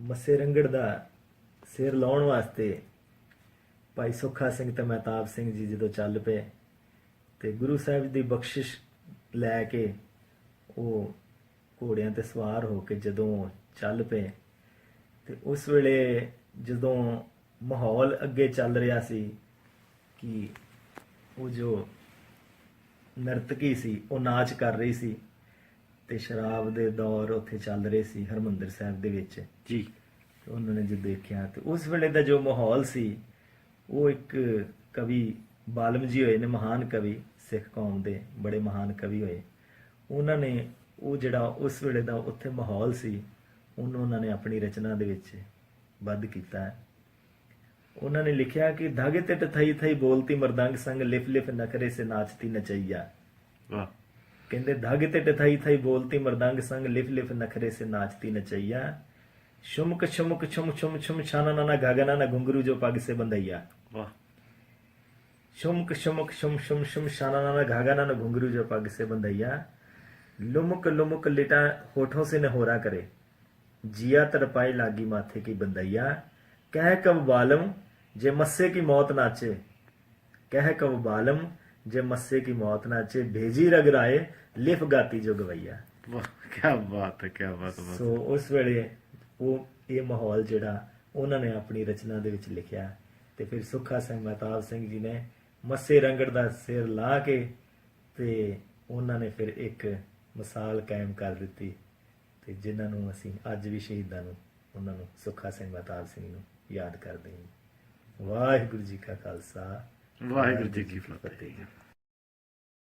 ਮੱਸੇ ਰੰਗੜ ਦਾ ਸਿਰ ਲਾਉਣ ਵਾਸਤੇ ਭਾਈ ਸੁੱਖਾ ਸਿੰਘ ਤੇ ਮਹਿਤਾਬ ਸਿੰਘ ਜੀ ਜਦੋਂ ਚੱਲ ਪਏ ਤੇ ਗੁਰੂ ਸਾਹਿਬ ਦੀ ਬਖਸ਼ਿਸ਼ ਲੈ ਕੇ ਉਹ ਘੋੜਿਆਂ ਤੇ ਸਵਾਰ ਹੋ ਕੇ ਜਦੋਂ ਚੱਲ ਪਏ ਤੇ ਉਸ ਵੇਲੇ ਜਦੋਂ ਮਾਹੌਲ ਅੱਗੇ ਚੱਲ ਰਿਹਾ ਸੀ ਕਿ ਉਹ ਜੋ ਨਰਤਕੀ ਸੀ, ਉਹ ਨਾਚ ਕਰ ਰਹੀ ਸੀ ਤੇ ਸ਼ਰਾਬ ਦੇ ਦੌਰ ਉੱਥੇ ਚੱਲ ਰਹੇ ਸੀ ਹਰਮੰਦਰ ਸਾਹਿਬ ਦੇ ਵਿੱਚ। ਜੀ। ਤੇ ਉਹਨਾਂ ਨੇ ਜਦ ਦੇਖਿਆ ਤੇ ਉਸ ਵੇਲੇ ਦਾ ਜੋ ਮਾਹੌਲ ਸੀ ਉਹ ਇੱਕ ਕਵੀ ਬਾਲਮ ਜੀ ਹੋਏ ਨੇ ਮਹਾਨ ਕਵੀ ਸਿੱਖ ਕੌਮ ਦੇ ਬੜੇ ਮਹਾਨ ਕਵੀ ਹੋਏ। ਉਹਨਾਂ ਨੇ ਉਹ ਜਿਹੜਾ ਉਸ ਵੇਲੇ ਦਾ ਉੱਥੇ ਮਾਹੌਲ ਸੀ ਉਹਨੂੰ ਉਹਨਾਂ ਨੇ ਆਪਣੀ ਰਚਨਾ ਦੇ ਵਿੱਚ ਬੱਧ ਕੀਤਾ। ਹੈ ਉਹਨਾਂ ਨੇ ਲਿਖਿਆ ਕਿ ਧਾਗੇ ਤੇ ਟਥਈ ਥਈ ਬੋਲਤੀ ਮਰਦੰਗ ਸੰਗ ਲਿਫ ਲਿਫ ਨਖਰੇ ਸੇ ਨਾਚਤੀ ਨਚਈਆ। ਵਾਹ। ਕਹਿੰਦੇ ਧਾਗੇ ਤੇ ਟਥਈ ਥਈ ਬੋਲਤੀ ਮਰਦੰਗ ਸੰਗ ਲਿਫ ਲਿਫ ਨਖਰੇ ਸੇ ਨਾਚਤੀ ਨਚਈਆ ਸ਼ੁਮਕ ਸ਼ੁਮਕ ਛੁਮ ਛੁਮ ਛੁਮ ਛਾਨਾ ਨਾ ਗਾਗਨਾ ਨਾ ਘੁੰਗਰੂ ਜੋ ਪੱਗ ਸੇ ਬੰਦਈਆ ਵਾਹ शुमक शुमक शुम शुम शुम शाना नाना घागा नाना घुंघरू जो पग से बंधैया लुमक लुमक लिटा होठों से नहोरा करे जिया तरपाई लागी माथे की बंदैया कह कब बालम जे मस्से की मौत नाचे कह कब बालम ਜੇ ਮੱਸੇ ਕੀ ਮੌਤ ਨਾ ਚੇ ਭੇਜੀ ਰਗਰਾਏ ਲਿਫ ਗਾਤੀ ਜੋ ਗਵਈਆ। ਵਾਹ ਕੀ ਬਾਤ ਹੈ ਕੀ ਬਾਤ ਹੈ ਸੋ ਉਸ ਵੇਲੇ ਉਹ ਇਹ ਮਾਹੌਲ ਜਿਹੜਾ ਉਹਨਾਂ ਨੇ ਆਪਣੀ ਰਚਨਾ ਦੇ ਵਿੱਚ ਲਿਖਿਆ। ਤੇ ਫਿਰ ਸੁੱਖਾ ਸਿੰਘ ਮਹਤਾਬ ਸਿੰਘ ਜੀ ਨੇ ਮੱਸੇ ਰੰਗੜ ਦਾ ਸਿਰ ਲਾ ਕੇ ਤੇ ਉਹਨਾਂ ਨੇ ਫਿਰ ਇੱਕ ਮਿਸਾਲ ਕਾਇਮ ਕਰ ਦਿੱਤੀ। ਤੇ ਜਿਨ੍ਹਾਂ ਨੂੰ ਅਸੀਂ ਅੱਜ ਵੀ ਸ਼ਹੀਦਾਂ ਨੂੰ ਉਹਨਾਂ ਨੂੰ ਸੁੱਖਾ ਸਿੰਘ ਮਹਤਾਬ ਸਿੰਘ ਨੂੰ ਯਾਦ ਕਰਦੇ ਹਾਂ। ਵਾਹਿਗੁਰੂ ਜੀ ਕਾ ਖਾਲਸਾ। ਵਾਹਿਗੁਰੂ ਜੀ ਕੀ ਫਤਿਹ।